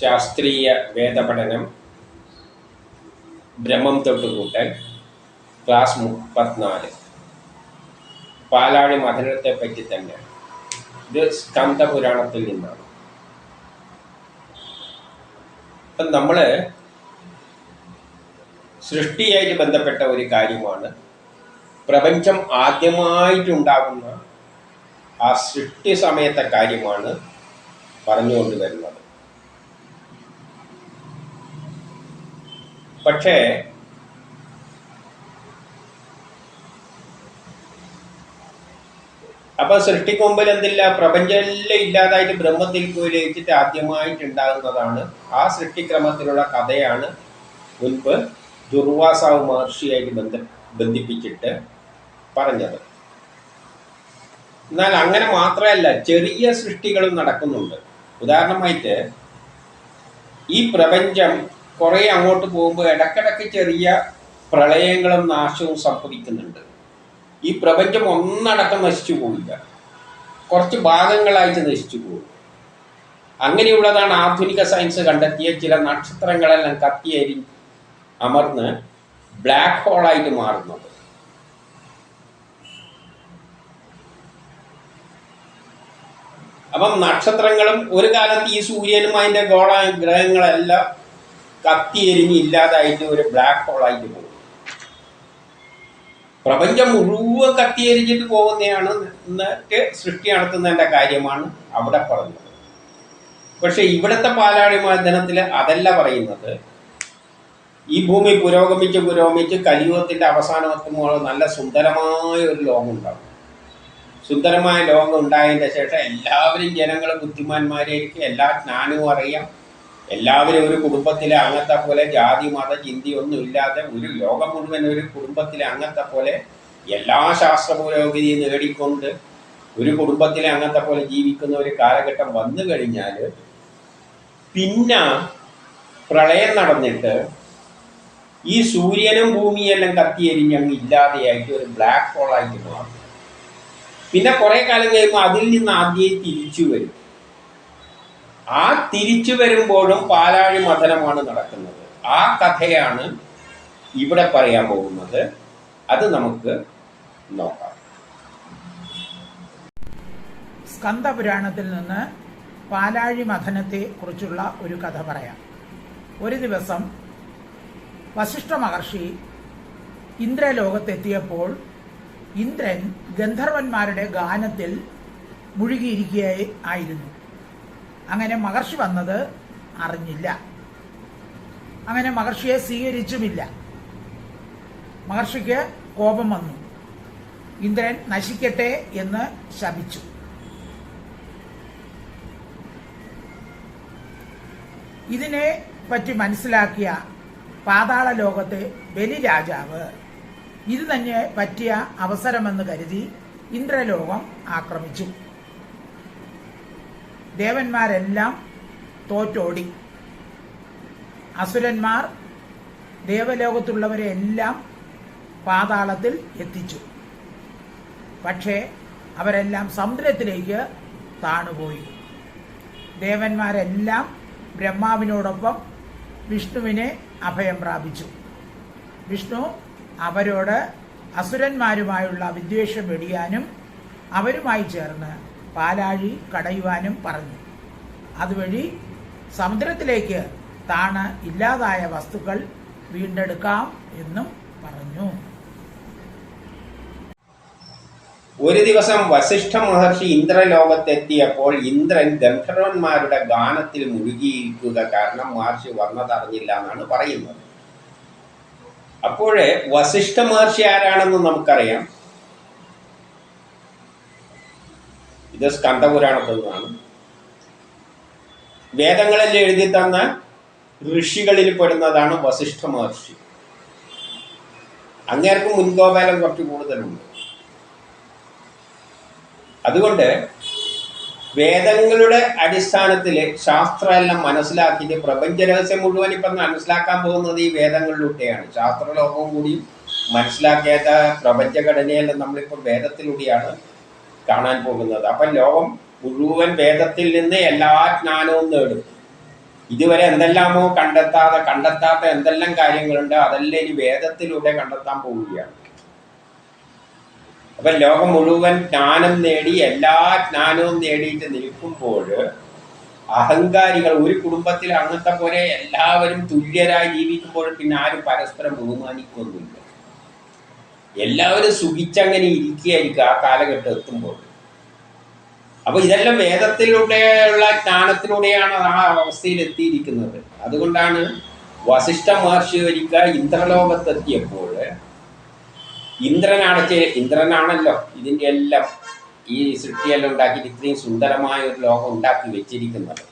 ശാസ്ത്രീയ വേദപഠനം ബ്രഹ്മം തൊട്ടുകൂട്ടൽ ക്ലാസ് മുപ്പത്തിനാല്. പാലാഴി മഥനത്തെ പറ്റി തന്നെ. ഇത് സ്കന്ധപുരാണത്തിൽ നിന്നാണ്. അപ്പം നമ്മൾ സൃഷ്ടിയായിട്ട് ബന്ധപ്പെട്ട ഒരു കാര്യമാണ്. പ്രപഞ്ചം ആദ്യമായിട്ടുണ്ടാകുന്ന ആ സൃഷ്ടി സമയത്തെ കാര്യമാണ് പറഞ്ഞുകൊണ്ട് വരുന്നത്. പക്ഷേ അപ്പൊ സൃഷ്ടിക്ക് എന്തില്ല? പ്രപഞ്ചമെല്ലാം ഇല്ലാതായിട്ട് ബ്രഹ്മത്തിൽ പോയി ലയിച്ചിട്ട് ആദ്യമായിട്ട് ഉണ്ടാകുന്നതാണ് ആ സൃഷ്ടിക്രമത്തിലുള്ള കഥയാണ് മുൻപ് ദുർവാസാവ് മഹർഷിയായിട്ട് ബന്ധ ബന്ധിപ്പിച്ചിട്ട് പറഞ്ഞത്. എന്നാൽ അങ്ങനെ മാത്രമല്ല ചെറിയ സൃഷ്ടികളും നടക്കുന്നുണ്ട്. ഉദാഹരണമായിട്ട് ഈ പ്രപഞ്ചം കുറേ അങ്ങോട്ട് പോകുമ്പോൾ ഇടക്കിടക്ക് ചെറിയ പ്രളയങ്ങളും നാശവും സംഭവിക്കുന്നുണ്ട്. ഈ പ്രപഞ്ചം ഒന്നടക്കം നശിച്ചു പോവില്ല. കുറച്ച് ഭാഗങ്ങളായിട്ട് നശിച്ചു പോകും. അങ്ങനെയുള്ളതാണ് ആധുനിക സയൻസ് കണ്ടെത്തിയ ചില നക്ഷത്രങ്ങളെല്ലാം കത്തിയരി അമർന്ന് ബ്ലാക്ക് ഹോളായിട്ട് മാറുന്നത്. അപ്പം നക്ഷത്രങ്ങളും ഒരു കാലത്ത് ഈ സൂര്യനും അതിന്റെ ഗോള ഗ്രഹങ്ങളെല്ലാം കത്തിയെരിഞ്ഞ് ഇല്ലാതായിട്ട് ഒരു ബ്ലാക്ക് ഹോളായിട്ട് പോകും. പ്രപഞ്ചം മുഴുവൻ കത്തിയെരിഞ്ഞിട്ട് പോകുന്നതാണ് എന്നിട്ട് സൃഷ്ടി നടത്തുന്നതിന്റെ കാര്യമാണ് അവിടെ പറഞ്ഞത്. പക്ഷെ ഇവിടുത്തെ പാലാഴി മാധ്യനത്തിൽ അതല്ല പറയുന്നത്. ഈ ഭൂമി പുരോഗമിച്ച് പുരോഗമിച്ച് കലിയുഗത്തിന്റെ അവസാനം എത്തുമ്പോൾ നല്ല സുന്ദരമായ ഒരു ലോകം ഉണ്ടാകും. സുന്ദരമായ ലോകം ഉണ്ടായതിന്റെ ശേഷം എല്ലാവരും ജനങ്ങൾ ബുദ്ധിമാന്മാരായിരിക്കും. എല്ലാ ജ്ഞാനവും അറിയാം. എല്ലാവരും ഒരു കുടുംബത്തിലെ അംഗത്തെ പോലെ ജാതി മത ചിന്തി ഒന്നും ഇല്ലാതെ ഒരു ലോകം മുഴുവൻ ഒരു കുടുംബത്തിലെ അംഗത്തെ പോലെ എല്ലാ ശാസ്ത്ര പുരോഗതിയും നേടിക്കൊണ്ട് ഒരു കുടുംബത്തിലെ അംഗത്തെ പോലെ ജീവിക്കുന്ന ഒരു കാലഘട്ടം വന്നു കഴിഞ്ഞാൽ പിന്നെ പ്രളയം നടന്നിട്ട് ഈ സൂര്യനും ഭൂമിയെല്ലാം കത്തിയെരിഞ്ഞ് അങ്ങ് ഇല്ലാതെയായിട്ട് ഒരു ബ്ലാക്ക് ഹോളായിട്ട് മാറും. പിന്നെ കുറേ കാലം കഴിയുമ്പോൾ അതിൽ നിന്ന് ആദ്യം തിരിച്ചു വരും. ആ തിരിച്ചു വരുമ്പോഴും പാലാഴി മഥനമാണ് നടക്കുന്നത്. ആ കഥയാണ് ഇവിടെ പറയാൻ പോകുന്നത്. അത് നമുക്ക് നോക്കാം. സ്കന്ദപുരാണത്തിൽ നിന്ന് പാലാഴി മഥനത്തെ കുറിച്ചുള്ള ഒരു കഥ പറയാം. ഒരു ദിവസം വശിഷ്ഠ മഹർഷി ഇന്ദ്രലോകത്തെത്തിയപ്പോൾ ഇന്ദ്രൻ ഗന്ധർവന്മാരുടെ ഗാനത്തിൽ മുഴുകിയിരിക്കുകയായിരുന്നു അങ്ങനെ മഹർഷി വന്നത് അറിഞ്ഞില്ല. അങ്ങനെ മഹർഷിയെ സ്വീകരിച്ചുമില്ല. മഹർഷിക്ക് കോപം വന്നു. ഇന്ദ്രൻ നശിക്കട്ടെ എന്ന് ശപിച്ചു. ഇതിനെ പറ്റി മനസ്സിലാക്കിയ പാതാള ലോകത്തെ ബലിരാജാവ് ഇത് തന്നെ പറ്റിയ അവസരമെന്ന് കരുതി ഇന്ദ്രലോകം ആക്രമിച്ചു. ദേവന്മാരെല്ലാം തോറ്റോടി. അസുരന്മാർ ദേവലോകത്തുള്ളവരെ എല്ലാം പാതാളത്തിൽ എത്തിച്ചു. പക്ഷേ അവരെല്ലാം സമുദ്രത്തിലേക്ക് താണുപോയി. ദേവന്മാരെല്ലാം ബ്രഹ്മാവിനോടൊപ്പം വിഷ്ണുവിനെ അഭയം പ്രാപിച്ചു. വിഷ്ണു അവരോട് അസുരന്മാരുമായുള്ള വിദ്വേഷം വെടിയാനും അവരുമായി ചേർന്ന് പാലാഴി കടയുവാനും പറഞ്ഞു. അതുവഴി സമുദ്രത്തിലേക്ക് താണ് ഇല്ലാതായ വസ്തുക്കൾ വീണ്ടെടുക്കാം എന്നും പറഞ്ഞു. ഒരു ദിവസം വസിഷ്ഠ മഹർഷി ഇന്ദ്രലോകത്തെത്തിയപ്പോൾ ഇന്ദ്രൻ ഗന്ധർവന്മാരുടെ ഗാനത്തിൽ മുഴുകിയിരിക്കുക കാരണം മഹർഷി വന്നതറിഞ്ഞില്ല എന്നാണ് പറയുന്നത്. അപ്പോഴേ വസിഷ്ഠ മഹർഷി ആരാണെന്ന് നമുക്കറിയാം. ഇത് സ്കന്ധപുരാണത്തിൽ നിന്നാണ് വേദങ്ങളിൽ എഴുതി തന്ന ഋഷികളിൽ പെടുന്നതാണ് വസിഷ്ഠ മഹർഷി. അങ്ങേർക്ക് മുൻകോപാലം കുറച്ച് കൂടുതലുണ്ട്. അതുകൊണ്ട് വേദങ്ങളുടെ അടിസ്ഥാനത്തിൽ ശാസ്ത്രമെല്ലാം മനസ്സിലാക്കിയിട്ട് പ്രപഞ്ച രഹസ്യം മുഴുവൻ ഇപ്പം മനസ്സിലാക്കാൻ പോകുന്നത് ഈ വേദങ്ങളിലൂടെയാണ്. ശാസ്ത്രലോകവും കൂടി മനസ്സിലാക്കിയ പ്രപഞ്ചഘടനയെല്ലാം നമ്മളിപ്പോൾ വേദത്തിലൂടെയാണ് കാണാൻ പോകുന്നത്. അപ്പം ലോകം മുഴുവൻ വേദത്തിൽ നിന്ന് എല്ലാ ജ്ഞാനവും നേടും. ഇതുവരെ എന്തെല്ലാമോ കണ്ടെത്താതെ കണ്ടെത്താത്ത എന്തെല്ലാം കാര്യങ്ങളുണ്ട് അതെല്ലാം ഇനി വേദത്തിലൂടെ കണ്ടെത്താൻ പോവുകയാണ്. അപ്പൊ ലോകം മുഴുവൻ ജ്ഞാനം നേടി എല്ലാ ജ്ഞാനവും നേടിയിട്ട് നിൽക്കുമ്പോൾ അഹങ്കാരികൾ ഒരു കുടുംബത്തിൽ അങ്ങനത്തെ പോലെ എല്ലാവരും തുല്യരായി ജീവിക്കുമ്പോൾ പിന്നെ ആരും പരസ്പരം ബഹുമാനിക്കൊന്നുമില്ല എല്ലാവരും സുഖിച്ചങ്ങനെ ഇരിക്കുകയായിരിക്കും ആ കാലഘട്ടം എത്തുമ്പോൾ. അപ്പൊ ഇതെല്ലാം വേദത്തിലൂടെയുള്ള ജ്ഞാനത്തിലൂടെയാണ് ആ അവസ്ഥയിൽ എത്തിയിരിക്കുന്നത് അതുകൊണ്ടാണ് വസിഷ്ഠ മഹർഷി ഒരിക്കൽ ഇന്ദ്രലോകത്തെത്തിയപ്പോൾ ഇന്ദ്രനാണ് ഇന്ദ്രനാണല്ലോ ഇതിന്റെ എല്ലാം ഈ സൃഷ്ടിയെല്ലാം ഉണ്ടാക്കിയിട്ട് ഇത്രയും സുന്ദരമായ ഒരു ലോകം ഉണ്ടാക്കി വെച്ചിരിക്കുന്നത്.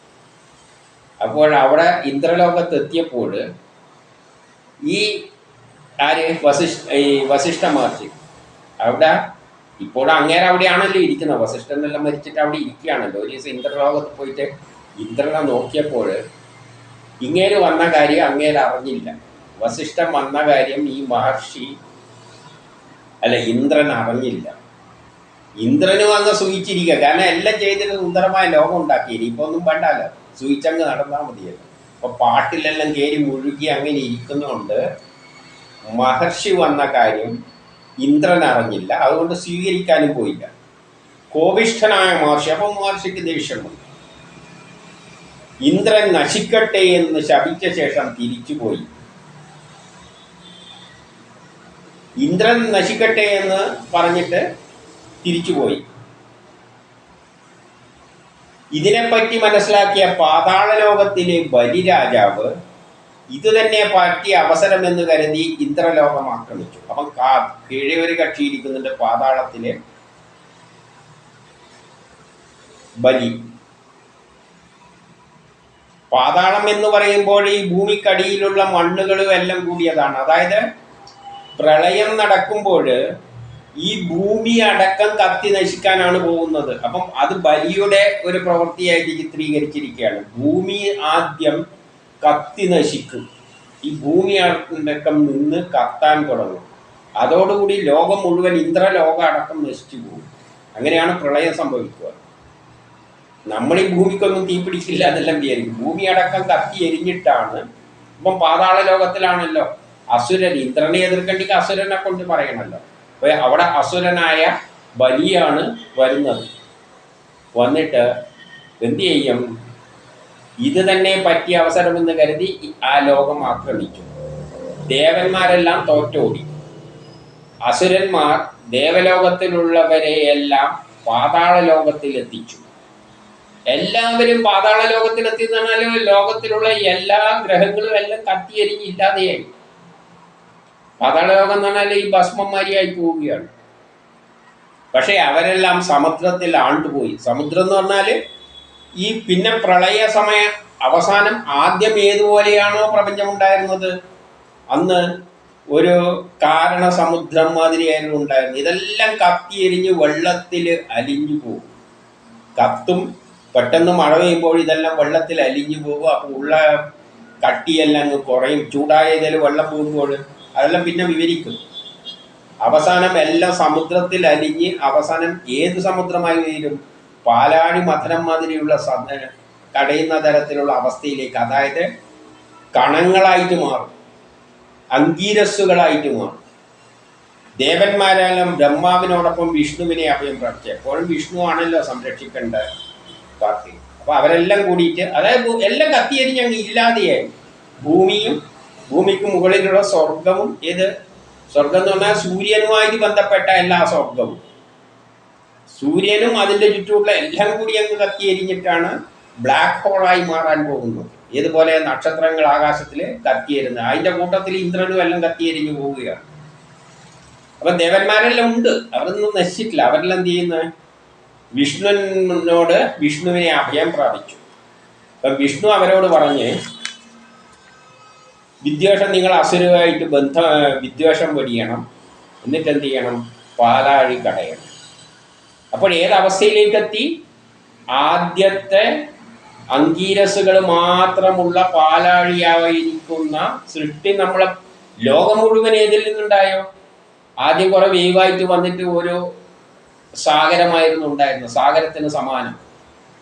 അപ്പോൾ അവിടെ ഇന്ദ്രലോകത്തെത്തിയപ്പോൾ ഈ ആര്? വസിഷ്ഠ ഈ വസിഷ്ഠ മഹർഷി. അവിടെ ഇപ്പോൾ അങ്ങേരെ അവിടെയാണല്ലോ ഇരിക്കുന്നത്. വസിഷ്ഠൻ എല്ലാം മരിച്ചിട്ട് അവിടെ ഇരിക്കുകയാണല്ലോ. ഒരു ദിവസം ഇന്ദ്രലോകത്ത് പോയിട്ട് ഇന്ദ്രനെ നോക്കിയപ്പോൾ ഇങ്ങേര് വന്ന കാര്യം അങ്ങേര് അറിഞ്ഞില്ല. വസിഷ്ഠൻ വന്ന കാര്യം ഈ മഹർഷി അല്ല ഇന്ദ്രൻ അറിഞ്ഞില്ല. ഇന്ദ്രന് വന്ന് സൂചിച്ചിരിക്കുക. കാരണം എല്ലാം ചെയ്തിട്ട് സുന്ദരമായ ലോകം ഉണ്ടാക്കി. ഇപ്പൊ ഒന്നും വേണ്ടല്ലോ. സൂചിച്ചങ്ങ് നടന്നാൽ മതിയല്ലോ. അപ്പൊ പാട്ടിലെല്ലാം കയറി മുഴുകി അങ്ങനെ ഇരിക്കുന്നതുകൊണ്ട് മഹർഷി വന്ന കാര്യം ഇന്ദ്രൻ അറിഞ്ഞില്ല അതുകൊണ്ട് സ്വീകരിക്കാനും പോയില്ല. കോപിഷ്ഠനായ മഹർഷി അപ്പം മഹർഷിക്ക് ദേഷ്യം വന്നു. ഇന്ദ്രൻ നശിക്കട്ടെ എന്ന് ശപിച്ച ശേഷം തിരിച്ചുപോയി ഇന്ദ്രൻ നശിക്കട്ടെ എന്ന് പറഞ്ഞിട്ട് തിരിച്ചുപോയി ഇതിനെപ്പറ്റി മനസ്സിലാക്കിയ പാതാള ലോകത്തിലെ ബലിരാജാവ് ഇത് തന്നെ പറ്റിയ അവസരം എന്ന് കരുതി ഇന്ദ്രലോകം ആക്രമിച്ചു അപ്പം കാ കീഴെ ഒരു കക്ഷി ഇരിക്കുന്നുണ്ട് പാതാളത്തിലെ ബലി. പാതാളം എന്ന് പറയുമ്പോൾ ഈ ഭൂമിക്കടിയിലുള്ള മണ്ണുകളും എല്ലാം കൂടിയതാണ്. അതായത് പ്രളയം നടക്കുമ്പോൾ ഈ ഭൂമി അടക്കം കത്തി നശിക്കാനാണ് പോകുന്നത്. അപ്പം അത് ബലിയുടെ ഒരു പ്രവൃത്തിയായിട്ട് ചിത്രീകരിച്ചിരിക്കുകയാണ്. ഭൂമി ആദ്യം കത്തി നശിക്കും. ഈ ഭൂമി അടക്കം നിന്ന് കത്താൻ തുടങ്ങും. അതോടുകൂടി ലോകം മുഴുവൻ ഇന്ദ്രലോകം അടക്കം നശിച്ചു പോകും. അങ്ങനെയാണ് പ്രളയം സംഭവിക്കുക. നമ്മൾ ഈ ഭൂമിക്കൊന്നും തീ പിടിക്കില്ല എന്നെല്ലാം വിചാരിക്കും. ഭൂമി അടക്കം കത്തി എരിഞ്ഞിട്ടാണ്. ഇപ്പം പാതാള ലോകത്തിലാണല്ലോ. അസുരൻ ഇന്ദ്രനെ എതിർക്കണ്ടെങ്കിൽ അസുരനെ കൊണ്ട് പറയണല്ലോ. അപ്പൊ അവിടെ അസുരനായ ബലിയാണ് വരുന്നത്. വന്നിട്ട് എന്ത് ചെയ്യും? ഇത് തന്നെ പറ്റിയ അവസരമെന്ന് കരുതി ആ ലോകം ആക്രമിച്ചു. ദേവന്മാരെല്ലാം തോറ്റോടി. അസുരന്മാർ ദേവലോകത്തിലുള്ളവരെയെല്ലാം പാതാള ലോകത്തിൽ എത്തിച്ചു എല്ലാവരും പാതാള ലോകത്തിലെത്തി എന്ന് പറഞ്ഞാൽ ലോകത്തിലുള്ള എല്ലാ ഗ്രഹങ്ങളും എല്ലാം കത്തിയെരിഞ്ഞ് ഇല്ലാതെയായി. പാതാള ലോകം എന്ന് പറഞ്ഞാൽ ഈ ഭസ്മന്മാരിയായി പോവുകയാണ്. പക്ഷേ അവരെല്ലാം സമുദ്രത്തിൽ ആണ്ടുപോയി. സമുദ്രം എന്ന് പറഞ്ഞാൽ ഈ പിന്നെ പ്രളയ സമയ അവസാനം ആദ്യം ഏതുപോലെയാണോ പ്രപഞ്ചമുണ്ടായിരുന്നത്? അന്ന് ഒരു കാരണ സമുദ്രം മാതിരിയായിരുന്നു ഉണ്ടായിരുന്നത്. ഇതെല്ലാം കത്തിയെരിഞ്ഞ് വെള്ളത്തിൽ അലിഞ്ഞു പോകും. കത്തും പെട്ടെന്ന് മഴ പെയ്യുമ്പോൾ ഇതെല്ലാം വെള്ളത്തിൽ അലിഞ്ഞു പോകും. അപ്പോൾ ഉള്ള കട്ടിയെല്ലാം അങ്ങ് കുറയും. ചൂടായതിൽ വെള്ളം പോകുമ്പോൾ അതെല്ലാം പിന്നെ വിവരിക്കും. അവസാനം എല്ലാം സമുദ്രത്തിൽ അലിഞ്ഞ് അവസാനം ഏത് സമുദ്രമായി തീരും? പാലാഴി മഥനം മാതിരിയുള്ള തടയുന്ന തരത്തിലുള്ള അവസ്ഥയിലേക്ക് അതായത് കണങ്ങളായിട്ട് മാറും അങ്കീരസ്സുകളായിട്ട് മാറും. ദേവന്മാരെല്ലാം ബ്രഹ്മാവിനോടൊപ്പം വിഷ്ണുവിനെ അഭയം പ്രാപിച്ചു എപ്പോഴും വിഷ്ണു ആണല്ലോ സംരക്ഷിക്കേണ്ട പാർട്ടി. അപ്പൊ അവരെല്ലാം കൂടിയിട്ട് അതായത് എല്ലാം കത്തിയത് ഞങ്ങൾ ഇല്ലാതെയായി. ഭൂമിയും ഭൂമിക്ക് മുകളിലുള്ള സ്വർഗവും ഏത്? സ്വർഗം എന്ന് പറഞ്ഞാൽ സൂര്യനുമായിട്ട് ബന്ധപ്പെട്ട എല്ലാ സ്വർഗവും സൂര്യനും അതിന്റെ ചുറ്റുമുള്ള എല്ലാം കൂടി അങ്ങ് കത്തിയെരിഞ്ഞിട്ടാണ് ബ്ലാക്ക് ഹോളായി മാറാൻ പോകുന്നത്. ഇതുപോലെ നക്ഷത്രങ്ങൾ ആകാശത്തിൽ കത്തിയരുന്നത് അതിന്റെ കൂട്ടത്തിൽ ഇന്ദ്രനും എല്ലാം കത്തിയെരിഞ്ഞു പോവുകയാണ്. അപ്പം ദേവന്മാരെല്ലാം ഉണ്ട്. അവരൊന്നും നശിച്ചിട്ടില്ല. അവരെല്ലാം എന്ത് ചെയ്യുന്നത് വിഷ്ണുവിനോട് വിഷ്ണുവിനെ അഭയം പ്രാപിച്ചു. അപ്പം വിഷ്ണു അവരോട് പറഞ്ഞ് വിദ്വേഷം നിങ്ങൾ അസുരമായിട്ട് ബന്ധ വിദ്വേഷം പൊടിയണം. എന്നിട്ട് എന്ത് ചെയ്യണം? പാലാഴി കടയണം. അപ്പോൾ ഏതവസ്ഥയിലേക്കെത്തി ആദ്യത്തെ അങ്കീരസുകൾ മാത്രമുള്ള പാലാഴിയായിരിക്കുന്ന സൃഷ്ടി നമ്മളെ ലോകം മുഴുവൻ ഏതിൽ നിന്നുണ്ടായോ? ആദ്യം കുറെ വേവായിട്ട് വന്നിട്ട് ഒരു സാഗരമായിരുന്നു ഉണ്ടായിരുന്നത്. സാഗരത്തിന് സമാനം.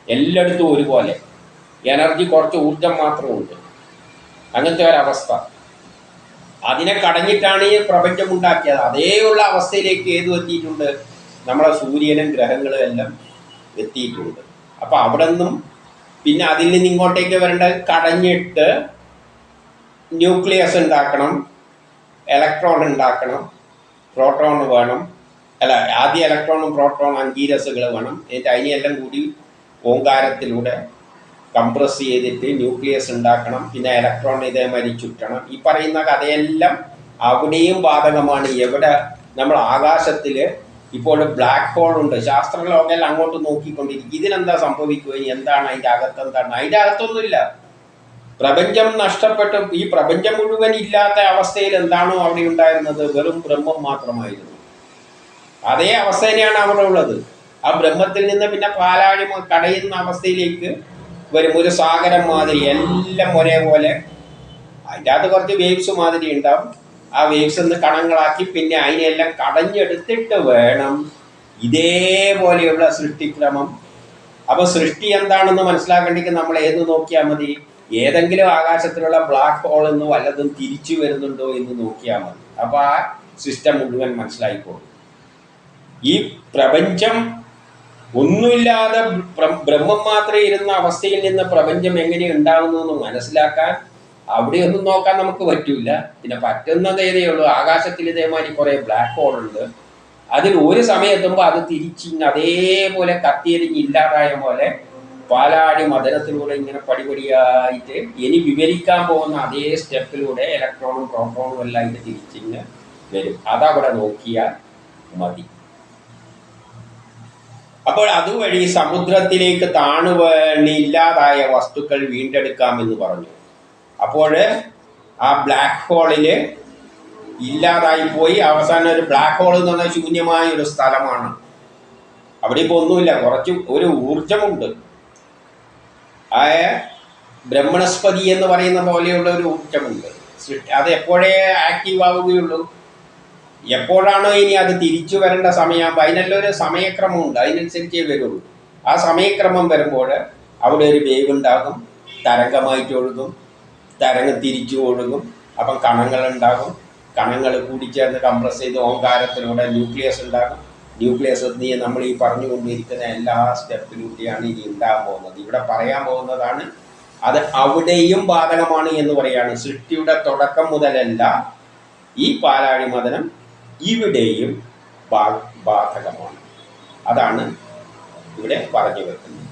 എല്ലായിടത്തും ഒരുപോലെ. എനർജി കുറച്ച് ഊർജം മാത്രമുണ്ട്. അങ്ങനത്തെ ഒരവസ്ഥ. അതിനെ കടഞ്ഞിട്ടാണ് ഈ പ്രപഞ്ചം ഉണ്ടാക്കിയത്. അതേയുള്ള അവസ്ഥയിലേക്ക് ഏത് എത്തിയിട്ടുണ്ട്? നമ്മളെ സൂര്യനും ഗ്രഹങ്ങളും എല്ലാം എത്തിയിട്ടുണ്ട്. അപ്പം അവിടെ നിന്നും പിന്നെ അതിൽ നിന്ന് ഇങ്ങോട്ടേക്ക് വരേണ്ട കടഞ്ഞിട്ട് ന്യൂക്ലിയസ് ഉണ്ടാക്കണം ഇലക്ട്രോൺ ഉണ്ടാക്കണം പ്രോട്ടോൺ വേണം അല്ല ആദ്യ ഇലക്ട്രോണും പ്രോട്ടോൺ അങ്കീരസുകൾ വേണം. എന്നിട്ട് അതിനെല്ലാം കൂടി ഓങ്കാരത്തിലൂടെ കംപ്രസ് ചെയ്തിട്ട് ന്യൂക്ലിയസ് ഉണ്ടാക്കണം പിന്നെ ഇലക്ട്രോൺ ഇതേമാതിരി ചുറ്റണം. ഈ പറയുന്ന കഥയെല്ലാം അവിടെയും ബാധകമാണ്. എവിടെ നമ്മൾ ആകാശത്തിൽ ഇപ്പോൾ ബ്ലാക്ക് ഹോൾ ഉണ്ട്. ശാസ്ത്രലോകയിൽ അങ്ങോട്ട് നോക്കിക്കൊണ്ടിരിക്കും. ഇതിനെന്താ സംഭവിക്കുക? എന്താണ് അതിന്റെ അകത്ത് എന്താണ്? അതിന്റെ അകത്തൊന്നുമില്ല. പ്രപഞ്ചം നഷ്ടപ്പെട്ട്. ഈ പ്രപഞ്ചം മുഴുവൻ ഇല്ലാത്ത അവസ്ഥയിൽ എന്താണോ അവിടെ ഉണ്ടായിരുന്നത്? വെറും ബ്രഹ്മം മാത്രമായിരുന്നു. അതേ അവസ്ഥ തന്നെയാണ് അവിടെ ഉള്ളത്. ആ ബ്രഹ്മത്തിൽ നിന്ന് പിന്നെ പാലാഴി കടയുന്ന അവസ്ഥയിലേക്ക് വരും. ഒരു സാഗരം മാതിരി. എല്ലാം ഒരേപോലെ. അതിന്റെ അകത്ത് കുറച്ച് വേവ്സ് മാതിരി ഉണ്ടാവും. ആ വേവ്സ് ഒന്ന് കണങ്ങളാക്കി പിന്നെ അതിനെല്ലാം കടഞ്ഞെടുത്തിട്ട് വേണം ഇതേപോലെയുള്ള സൃഷ്ടിക്രമം. അപ്പൊ സൃഷ്ടി എന്താണെന്ന് മനസ്സിലാക്കേണ്ടെങ്കിൽ നമ്മൾ ഏത് നോക്കിയാൽ മതി? ഏതെങ്കിലും ആകാശത്തിലുള്ള ബ്ലാക്ക് ഹോൾ എന്ന് വല്ലതും തിരിച്ചു വരുന്നുണ്ടോ എന്ന് നോക്കിയാൽ മതി. അപ്പൊ ആ സിസ്റ്റം മുഴുവൻ മനസ്സിലായിക്കോളും ഈ പ്രപഞ്ചം ഒന്നുമില്ലാതെ ബ്രഹ്മം മാത്രമേ ഇരുന്ന അവസ്ഥയിൽ നിന്ന് പ്രപഞ്ചം എങ്ങനെ ഉണ്ടാകുന്നു എന്ന് മനസ്സിലാക്കാൻ അവിടെയൊന്നും നോക്കാൻ നമുക്ക് പറ്റൂല. പിന്നെ പറ്റുന്ന ഏതേ ഉള്ളൂ. ആകാശത്തിൽ ഇതേമാതിരി കുറെ ബ്ലാക്ക് ഹോൾ ഉണ്ട്. അതിൽ ഒരു സമയത്തുമ്പോൾ അത് തിരിച്ചിങ് അതേപോലെ കത്തിയെരിഞ്ഞ് ഇല്ലാതായ പോലെ പാലാടി മദനത്തിലൂടെ ഇങ്ങനെ പടിപടിയായിട്ട് ഇനി വിവരിക്കാൻ പോകുന്ന അതേ സ്റ്റെപ്പിലൂടെ ഇലക്ട്രോണും പ്രോട്ടോണും എല്ലാം ആയിട്ട് തിരിച്ചിങ് വരും. അതവിടെ നോക്കിയാൽ മതി. അപ്പോൾ അതുവഴി സമുദ്രത്തിലേക്ക് താണുവേണ്ടി ഇല്ലാതായ വസ്തുക്കൾ വീണ്ടെടുക്കാമെന്ന് പറഞ്ഞു. അപ്പോൾ ആ ബ്ലാക്ക് ഹോളിൽ ഇല്ലാതായി പോയി. അവസാനം ഒരു ബ്ലാക്ക് ഹോൾ എന്ന് പറഞ്ഞാൽ ശൂന്യമായ ഒരു സ്ഥലമാണ്. അവിടെ ഇപ്പോൾ ഒന്നുമില്ല കുറച്ച് ഒരു ഊർജമുണ്ട് ആ ബ്രഹ്മണസ്പതി എന്ന് പറയുന്ന പോലെയുള്ള ഒരു ഊർജമുണ്ട് അത് എപ്പോഴേ ആക്റ്റീവ് ആവുകയുള്ളൂ. എപ്പോഴാണോ ഇനി അത് തിരിച്ചു വരേണ്ട സമയമാകുമ്പോൾ അതിനെല്ലാം ഒരു സമയക്രമമുണ്ട്. അതിനനുസരിച്ചേ വരുള്ളൂ. ആ സമയക്രമം വരുമ്പോൾ അവിടെ ഒരു വേവ് ഉണ്ടാകും. തരംഗമായിട്ട് ഒഴുകും. തരംഗം തിരിച്ചു ഒഴുകും. അപ്പം കണങ്ങൾ ഉണ്ടാകും. കണങ്ങൾ കൂടിച്ചേർന്ന് കംപ്രസ് ചെയ്ത് ഓങ്കാരത്തിലൂടെ ന്യൂക്ലിയസ് ഉണ്ടാകും. ന്യൂക്ലിയസ് നീ നമ്മൾ ഈ പറഞ്ഞുകൊണ്ടിരിക്കുന്ന എല്ലാ സ്റ്റെപ്പിലൂടെയാണ് ഇനി ഉണ്ടാകാൻ പോകുന്നത്. ഇവിടെ പറയാൻ പോകുന്നതാണ് അത് അവിടെയും ബാധകമാണ് എന്ന് പറയാണ് സൃഷ്ടിയുടെ തുടക്കം മുതലല്ല ഈ പാലാഴി മദനം ഇവിടെയും ബാധകമാണ്. അതാണ് ഇവിടെ പറഞ്ഞു വെക്കുന്നത്.